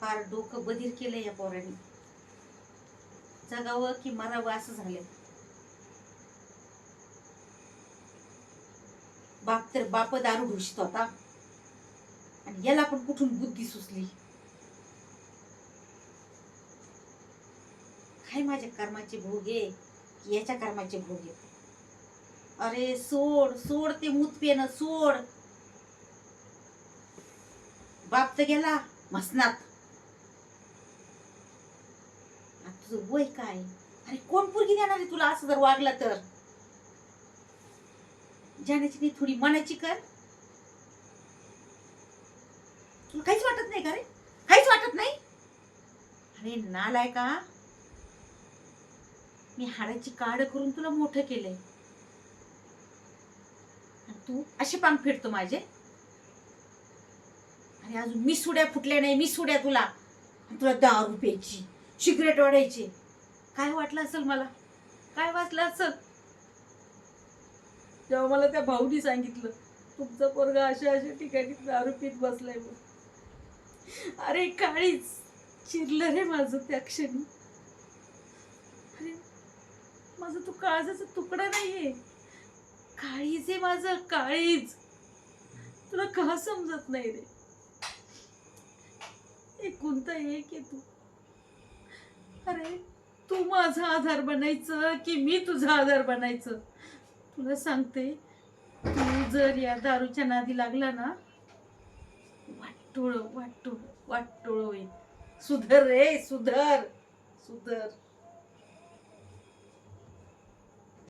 फार डोकं बधीर केलंय या पोराने. जगावं की मरावं असं झालं बाप तर बाप दारू घुसत होता. आणि याला पण कुठून बुद्धी सुचली? काय माझ्या कर्माचे भोग आहे की याच्या कर्माचे भोग आहे अरे सोड सोड ते मूत पेन सोड. बाप तर गेला मसनात. तुझं वय काय? अरे कोण पोरगी देणार आहे तुला असं जर वागला तर? जाण्याची नाही थोडी मनाची कर. तुला काहीच वाटत नाही का रे? काहीच वाटत नाही? अरे नालाय का मी हाडाची काड करून तुला मोठं केलंय. तू असे पांग फिरतो माझे. अरे अजून मी सुड्या फुटल्या नाही मी सुड्या तुला. तुला दारू प्यायची. सिगरेट ओढायची काय वाटलं असेल मला? काय वाचलं असेल? जेव्हा मला त्या भाऊनी सांगितलं तुमचा पोरगा अशा अशा ठिकाणी दारू पीत बसलाय मग अरे काळीच! चिरलं रे माझं त्या क्षणी. अरे माझं तू काळजाचा तुकडा नाहीये. काळीज आहे माझं काळीज! तुला का समजत नाही रे? एकुलता एक आहे तू? अरे तू माझा आधार बनायचं की मी तुझा आधार बनायचं? तुला सांगते तू जर या दारूच्या नादी लागला ना वाटोळ वाटोळ वाटोळ होईल. सुधर रे सुधर सुधर.